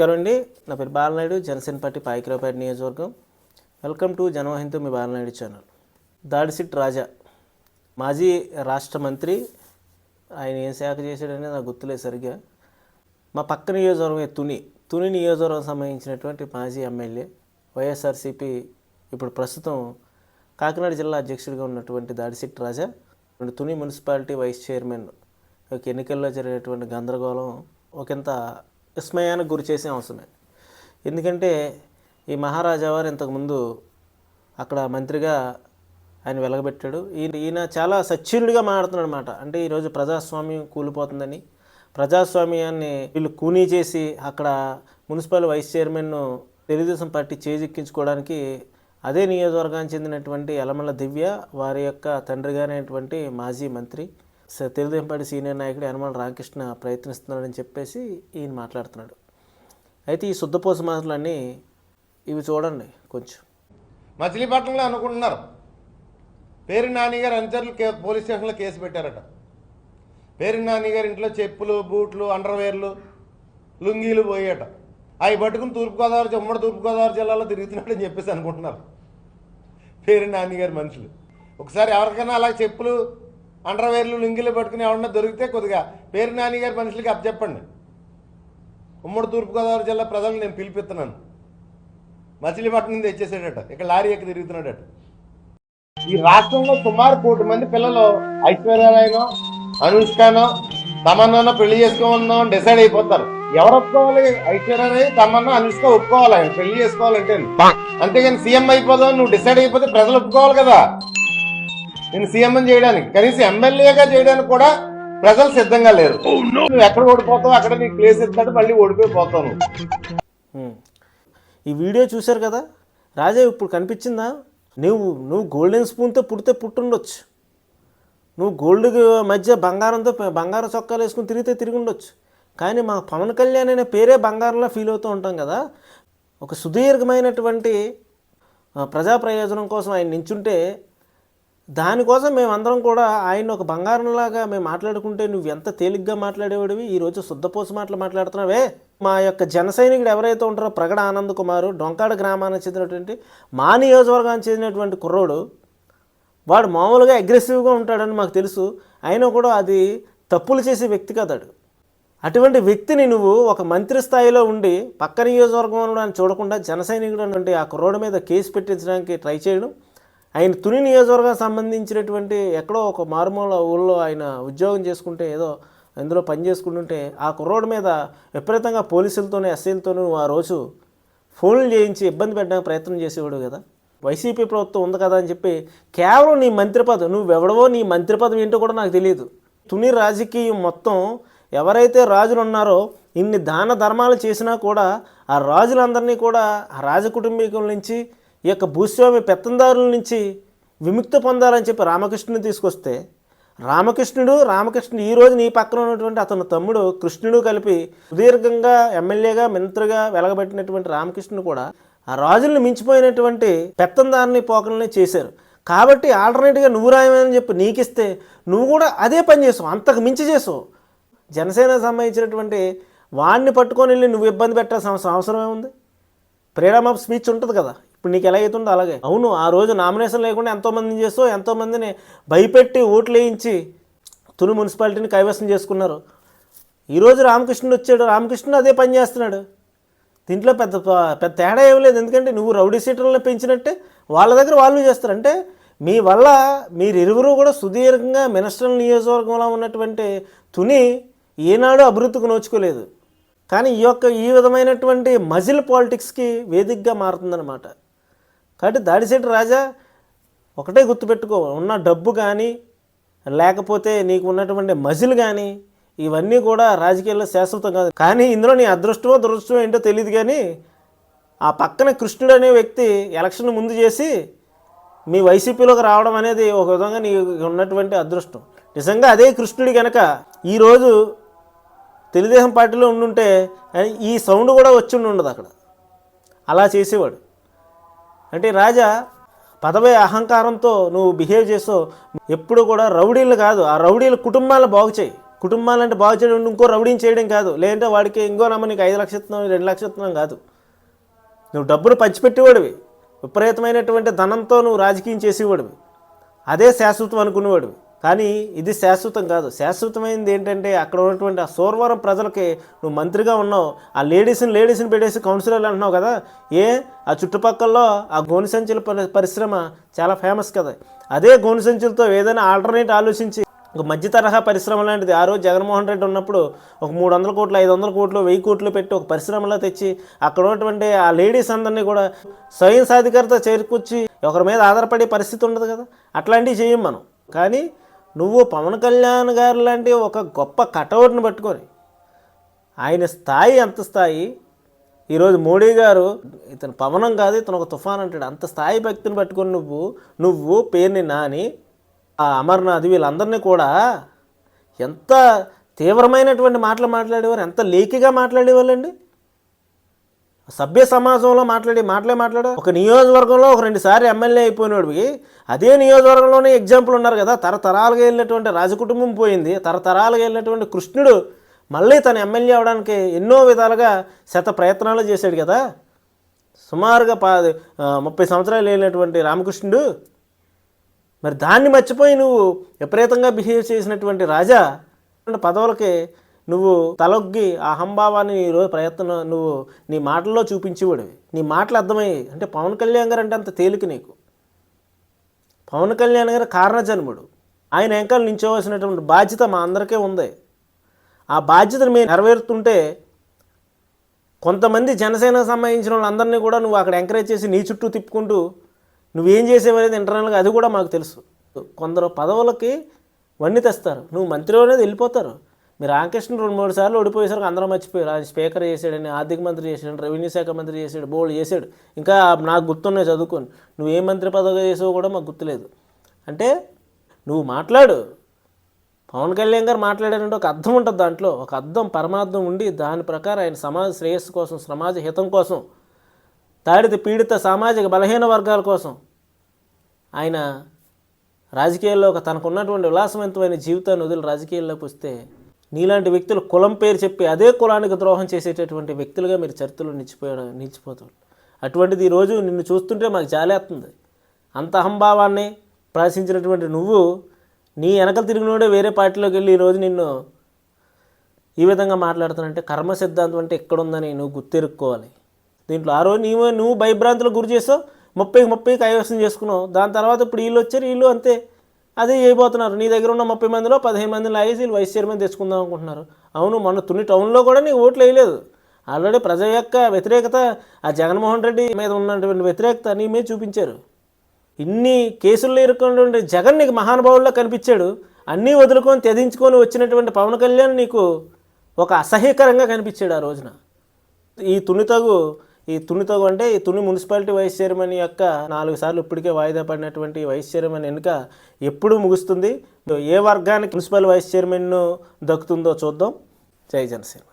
నమస్కారం అండి. నా పేరు బాలనాయుడు జనసేన పార్టీ పాయకరావుపేట నియోజకవర్గం. వెల్కమ్ టు జనవాహినితో మీ బాలనాయుడు ఛానల్. దాడిసిట్ రాజా మాజీ రాష్ట్ర మంత్రి ఆయన ఏం శాఖ చేశాడనేది నాకు గుర్తులేదు సరిగ్గా. మా పక్క నియోజకవర్గం తుని తుని నియోజకవర్గం సంబంధించినటువంటి మాజీ ఎమ్మెల్యే వైఎస్ఆర్సీపీ ఇప్పుడు ప్రస్తుతం కాకినాడ జిల్లా అధ్యక్షుడిగా ఉన్నటువంటి Dadisetti Raja Tuni municipality vice chairman ఎన్నికల్లో జరిగినటువంటి గందరగోళం ఒకంత విస్మయానికి గురి చేసే అంశమే. ఎందుకంటే ఈ మహారాజా వారు ఇంతకుముందు అక్కడ మంత్రిగా ఆయన వెలగబెట్టాడు. ఈయన ఈయన చాలా సచ్యునుడిగా మాట్లాడుతున్నాడు అనమాట అంటే ఈరోజు ప్రజాస్వామ్యం కూలిపోతుందని ప్రజాస్వామ్యాన్ని వీళ్ళు కూనీ చేసి అక్కడ మున్సిపల్ వైస్ చైర్మన్ను తెలుగుదేశం పార్టీ చేజిక్కించుకోవడానికి అదే నియోజకవర్గానికి చెందినటువంటి యలమల దివ్య వారి యొక్క తండ్రిగానైనటువంటి మాజీ మంత్రి తెలుగుదేశం పార్టీ సీనియర్ నాయకుడు యనమల రామకృష్ణ ప్రయత్నిస్తున్నాడని చెప్పేసి ఈయన మాట్లాడుతున్నాడు. అయితే ఈ శుద్ధపోస మాటలన్నీ ఇవి చూడండి కొంచెం. మచిలీపట్నంలో అనుకుంటున్నారు. పేరు నానిగారు అనుచరులు కే పోలీస్ స్టేషన్లో కేసు పెట్టారట. పేరు నానిగారి ఇంట్లో చెప్పులు బూట్లు అండర్వేర్లు లుంగీలు పోయాట అవి పట్టుకుని తూర్పుగోదావరి ఉమ్మడి తూర్పుగోదావరి జిల్లాలో తిరుగుతున్నాడని చెప్పేసి అనుకుంటున్నారు. పేరు నానిగారి మనుషులు. ఒకసారి ఎవరికైనా అలా చెప్పులు అండర్వేర్లు లుంగీలు పట్టుకుని ఎవరన్నా దొరికితే కొద్దిగా పేరు నానిగారి మనుషులకి అప్పచెప్పండి ఉమ్మడి తూర్పుగోదావరి జిల్లా ప్రజలు నేను పిలిపిస్తున్నాను. మచిలీపట్నం నుంచి తెచ్చేసాడట ఇక్కడ లారీ ఎక్కి తిరుగుతున్నాడట. ఈ రాష్ట్రంలో సుమారు కోటి మంది పిల్లలు ఐశ్వర్యరాయనో అనుష్కనో తమన్నానో పెళ్ళి చేసుకోమన్నాం డిసైడ్ అయిపోతారు. ఎవరు ఒప్పుకోవాలి ఐశ్వర్యరాయ్ తమన్నా అనుష్క ఒప్పుకోవాలి. ఆయన పెళ్ళి చేసుకోవాలంటే అంతేగాని సీఎం అయిపోదాం నువ్వు డిసైడ్ అయిపోతే ప్రజలు ఒప్పుకోవాలి కదా. నేను సీఎం చేయడానికి. కనీసం ఎమ్మెల్యేగా చేయడానికి కూడా ప్రజలు సిద్ధంగా లేరు. నువ్వు ఎక్కడ ఓడిపోతావు అక్కడ నీకు ప్లేస్ ఇస్తాడు మళ్ళీ ఓడిపోయి పోతావు నువ్వు. ఉమ్. ఈ వీడియో చూశారు కదా? రాజా ఇప్పుడు కనిపించిందా? నువ్వు నువ్వు గోల్డెన్ స్పూన్తో పుడితే పుట్టుండొచ్చు. నువ్వు గోల్డ్ మధ్య బంగారంతో బంగారం చొక్కాలు వేసుకుని తిరిగితే తిరిగి ఉండొచ్చు కానీ మా పవన్ కళ్యాణ్ అనే పేరే బంగారంలా ఫీల్ అవుతూ ఉంటాం కదా? ఒక సుదీర్ఘమైనటువంటి ప్రజా ప్రయోజనం కోసం ఆయన నించుంటే దానికోసం మేమందరం కూడా ఆయన ఒక బంగారంలాగా మేము మాట్లాడుకుంటే నువ్వు ఎంత తేలిగ్గా మాట్లాడేవాడివి? ఈరోజు శుద్ధపోస మాటలు మాట్లాడుతున్నావే? మా యొక్క జన సైనికుడు ఎవరైతే ఉంటారో ప్రగడ ఆనంద్ కుమారు డొంకాడ గ్రామానికి చెందినటువంటి మా నియోజకవర్గానికి చెందినటువంటి కుర్రోడు వాడు మామూలుగా అగ్రెసివ్గా ఉంటాడని మాకు తెలుసు. అయినా కూడా అది తప్పులు చేసే వ్యక్తి కదాడు అటువంటి వ్యక్తిని నువ్వు ఒక మంత్రి స్థాయిలో ఉండి పక్క నియోజకవర్గంలో అని చూడకుండా జన సైనికుడు ఆ కుర్రోడు మీద కేసు పెట్టించడానికి ట్రై చేయడం ఆయన తుని నియోజకవర్గం సంబంధించినటువంటి ఎక్కడో ఒక మారుమూల ఊళ్ళో ఆయన ఉద్యోగం చేసుకుంటే ఏదో అందులో పని చేసుకుంటుంటే ఆ కుర్రోడి మీద విపరీతంగా పోలీసులతోనే ఎస్ఐలతోనూ ఆ రోజు ఫోన్లు చేయించి ఇబ్బంది పెట్టడానికి ప్రయత్నం చేసేవాడు కదా. వైసీపీ ప్రభుత్వం ఉంది కదా అని చెప్పి కేవలం నీ మంత్రి పదవి నువ్వెవడవో నీ మంత్రి పదవి ఏంటో కూడా నాకు తెలియదు. తుని రాజకీయం మొత్తం ఎవరైతే రాజులు ఉన్నారో ఇన్ని దాన ధర్మాలు చేసినా కూడా ఆ రాజులందరినీ కూడా ఆ రాజకుటుంబీకుల నుంచి ఈ యొక్క భూస్వామి పెత్తందారుల నుంచి విముక్తి పొందాలని చెప్పి రామకృష్ణుని తీసుకొస్తే రామకృష్ణుడు రామకృష్ణుడు ఈ రోజు నీ పక్కన ఉన్నటువంటి అతని తమ్ముడు కృష్ణుడు కలిపి సుదీర్ఘంగా ఎమ్మెల్యేగా మంత్రిగా వెలగబెట్టినటువంటి రామకృష్ణుడు కూడా ఆ రాజుల్ని మించిపోయినటువంటి పెత్తందారిని పోకలని చేశారు. కాబట్టి ఆల్టర్నేట్గా నువ్వు రాయమని చెప్పి నీకిస్తే నువ్వు కూడా అదే పని చేసావు అంతకు మించి చేసావు. జనసేన సంబంధించినటువంటి వాడిని పట్టుకొని వెళ్ళి నువ్వు ఇబ్బంది పెట్టాల్సిన అవసరం అవసరం ఏముంది? ఫ్రీడమ్ ఆఫ్ స్పీచ్ ఉంటుంది కదా ఇప్పుడు నీకు ఎలా అవుతుందో అలాగే. అవును ఆ రోజు నామినేషన్ లేకుండా ఎంతోమందిని చేస్తూ ఎంతోమందిని భయపెట్టి ఓట్లు వేయించి తుని మున్సిపాలిటీని కైవసం చేసుకున్నారు. ఈరోజు రామకృష్ణుడు వచ్చాడు రామకృష్ణుడు అదే పని చేస్తున్నాడు. దీంట్లో పెద్ద పెద్ద తేడా ఏం లేదు. ఎందుకంటే నువ్వు రౌడీ సీటర్లను పెంచినట్టే వాళ్ళ దగ్గర వాళ్ళు చేస్తారు. అంటే మీ వల్ల మీరు ఇరువురు కూడా సుదీర్ఘంగా మినిస్ట్రల్ నియోజకవర్గంలో ఉన్నటువంటి తుని ఏనాడు అభివృద్ధికి నోచుకోలేదు. కానీ ఈ యొక్క ఈ విధమైనటువంటి మజిల్ పాలిటిక్స్కి వేదికగా మారుతుందన్నమాట. కాబట్టి దాడిశెట్టి రాజా ఒకటే గుర్తుపెట్టుకో ఉన్న డబ్బు కానీ లేకపోతే నీకు ఉన్నటువంటి మజిల్ కానీ ఇవన్నీ కూడా రాజకీయాల్లో శాశ్వతం కాదు. కానీ ఇందులో నీ అదృష్టమో దురదృష్టమో ఏంటో తెలియదు కానీ ఆ పక్కన కృష్ణుడు అనే వ్యక్తి ఎలక్షన్ ముందు చేసి మీ వైసీపీలోకి రావడం అనేది ఒక విధంగా నీ ఉన్నటువంటి అదృష్టం. నిజంగా అదే కృష్ణుడి కనుక ఈరోజు తెలుగుదేశం పార్టీలో ఉండుంటే ఈ సౌండ్ కూడా వచ్చి ఉండదు అక్కడ. అలా చేసేవాడు. అంటే రాజా పదవి అహంకారంతో నువ్వు బిహేవ్ చేస్తావు ఎప్పుడు కూడా రౌడీలు కాదు. ఆ రౌడీల కుటుంబాలు బాగు చేయి. కుటుంబాలంటే బాగు చేయడం ఇంకో రౌడీని చేయడం కాదు. లేదంటే వాడికి ఇంకో నమ్మ నీకు ఐదు లక్షలు ఇస్తున్నాం రెండు లక్షలు ఇస్తున్నాం కాదు. నువ్వు డబ్బులు పంచిపెట్టేవాడివి. విపరీతమైనటువంటి ధనంతో నువ్వు రాజకీయం చేసేవాడివి. అదే శాశ్వతం అనుకునేవాడివి. కానీ ఇది శాశ్వతం కాదు. శాశ్వతమైనది ఏంటంటే అక్కడ ఉన్నటువంటి ఆ సోరవరం ప్రజలకి నువ్వు మంత్రిగా ఉన్నావు ఆ లేడీస్ని లేడీస్ని పెట్టేసి కౌన్సిలర్లు అంటున్నావు కదా? ఏ? ఆ చుట్టుపక్కల్లో ఆ గోను సంచుల పరి- పరిశ్రమ చాలా ఫేమస్ కదా. అదే గోను సంచులతో ఏదైనా ఆల్టర్నేట్ ఆలోచించి ఒక మధ్య తరహా పరిశ్రమ లాంటిది. ఆ రోజు జగన్మోహన్ రెడ్డి ఉన్నప్పుడు ఒక మూడు వందల కోట్లు ఐదు వందల కోట్లు వెయ్యి కోట్లు పెట్టి ఒక పరిశ్రమలో తెచ్చి అక్కడ ఉన్నటువంటి ఆ లేడీస్ అందరినీ కూడా స్వయం సాధికారత చేరుకొచ్చి ఒకరి మీద ఆధారపడే పరిస్థితి ఉండదు కదా? అట్లాంటివి చేయం మనం. కానీ నువ్వు పవన్ కళ్యాణ్ గారు లాంటి ఒక గొప్ప కటౌట్ని పట్టుకొని ఆయన స్థాయి ఎంత స్థాయి? ఈరోజు మోడీ గారు ఇతను పవనం కాదు ఇతను ఒక తుఫాన్ అంటాడు. అంత స్థాయి భక్తిని పట్టుకొని నువ్వు నువ్వు పేరుని నాని ఆ అమర్నాథ్ వీళ్ళందరినీ కూడా ఎంత తీవ్రమైనటువంటి మాటలు మాట్లాడేవారు ఎంత లేకిగా మాట్లాడేవాళ్ళండి? సభ్య సమాజంలో మాట్లాడి మాటలే మాట్లాడు. ఒక నియోజకవర్గంలో ఒక రెండు సార్లు ఎమ్మెల్యే అయిపోయినోడికి అదే నియోజకవర్గంలోనే ఎగ్జాంపుల్ ఉన్నారు కదా తరతరాలుగా వెళ్ళినటువంటి రాజకుటుంబం పోయింది. తరతరాలుగా వెళ్ళినటువంటి కృష్ణుడు మళ్ళీ తన ఎమ్మెల్యే అవడానికి ఎన్నో విధాలుగా శత ప్రయత్నాలు చేశాడు కదా. సుమారుగా పా ముప్పై సంవత్సరాలు వెళ్ళినటువంటి రామకృష్ణుడు మరి దాన్ని మర్చిపోయి నువ్వు విపరీతంగా బిహేవ్ చేసినటువంటి రాజా. పదవులకి నువ్వు తలొగ్గి ఆ అహంభావాన్ని ఈరోజు ప్రయత్నం నువ్వు నీ మాటల్లో చూపించేవాడివి. నీ మాటలు అర్థమయ్యాయి అంటే పవన్ కళ్యాణ్ గారు అంటే అంత తేలిక నీకు. పవన్ కళ్యాణ్ గారు కారణజన్ముడు. ఆయన వెంకాల నించోవలసినటువంటి బాధ్యత మా అందరికీ ఉంది. ఆ బాధ్యతను మేము నెరవేరుతుంటే కొంతమంది జనసేనకు సంబంధించిన వాళ్ళందరినీ కూడా నువ్వు అక్కడ ఎంకరేజ్ చేసి నీ చుట్టూ తిప్పుకుంటూ నువ్వేం చేసేవనేది ఇంటర్నల్గా అది కూడా మాకు తెలుసు. కొందరు పదవులకి వన్నీ తెస్తారు. నువ్వు మంత్రి అనేది వెళ్ళిపోతారు. మీరు రామకృష్ణ రెండు మూడు సార్లు ఓడిపోయేసరికి అందరం మర్చిపోయారు. ఆయన స్పీకర్ చేశాడని ఆర్థిక మంత్రి చేశాడు రెవెన్యూ శాఖ మంత్రి చేశాడు బోల్డ్ చేశాడు. ఇంకా నాకు గుర్తున్నాయి చదువుకొని. నువ్వు ఏ మంత్రి పదవి చేసావో కూడా మాకు గుర్తులేదు. అంటే నువ్వు మాట్లాడు. పవన్ కళ్యాణ్ గారు మాట్లాడారంటే ఒక అర్థం ఉంటుంది దాంట్లో. ఒక అర్థం పరమార్థం ఉండి దాని ప్రకారం ఆయన సమాజ శ్రేయస్సు కోసం సమాజ హితం కోసం తాడిత పీడిత సామాజిక బలహీన వర్గాల కోసం ఆయన రాజకీయాల్లో ఒక తనకున్నటువంటి విలాసవంతమైన జీవితాన్ని వదిలి రాజకీయాల్లోకి వస్తే నీలాంటి వ్యక్తులు కులం పేరు చెప్పి అదే కులానికి ద్రోహం చేసేటటువంటి వ్యక్తులుగా మీరు చరిత్రలో నిలిచిపోయాడు నిలిచిపోతారు. అటువంటిది ఈరోజు నిన్ను చూస్తుంటే మాకు జాలేస్తుంది అంత అహంభావాన్ని ప్రదర్శించినటువంటి నువ్వు నీ వెనకలు తిరిగినోడే వేరే పార్టీలోకి వెళ్ళి ఈరోజు నిన్ను ఈ విధంగా మాట్లాడుతానంటే కర్మ సిద్ధాంతం అంటే ఎక్కడుందని నువ్వు గుర్తెరుక్కోవాలి. దీంట్లో ఆ రోజు నీవు నువ్వు భయభ్రాంతులకు గురి చేసావు ముప్పైకి ముప్పైకి కైవసం చేసుకున్నావు. దాని తర్వాత ఇప్పుడు వీళ్ళు వచ్చారు వీళ్ళు అంతే. అదే చేయబోతున్నారు. నీ దగ్గర ఉన్న ముప్పై మందిలో పదిహేను మందిని లాగేసి వీళ్ళు వైస్ చైర్మన్ తెచ్చుకుందాం అనుకుంటున్నారు. అవును మన తుని టౌన్లో కూడా నీకు ఓట్లు వేయలేదు. ఆల్రెడీ ప్రజల యొక్క వ్యతిరేకత ఆ జగన్మోహన్ రెడ్డి మీద ఉన్నటువంటి వ్యతిరేకత నీ మీద చూపించారు. ఇన్ని కేసుల్లో ఇరుక్కున్నటువంటి జగన్ నీకు మహానుభావుల్లో కనిపించాడు. అన్నీ వదులుకొని తెదించుకొని వచ్చినటువంటి పవన్ కళ్యాణ్ నీకు ఒక అసహ్యకరంగా కనిపించాడు ఆ రోజున. ఈ తునితగు ఈ తునితో అంటే ఈ తుని మున్సిపాలిటీ వైస్ చైర్మన్ యొక్క నాలుగు సార్లు ఇప్పటికే వాయిదా పడినటువంటి వైస్ చైర్మన్ ఎన్నిక ఎప్పుడు ముగుస్తుంది? ఏ వర్గానికి మున్సిపల్ వైస్ చైర్మన్ దక్కుతుందో చూద్దాం. జై జనసేన.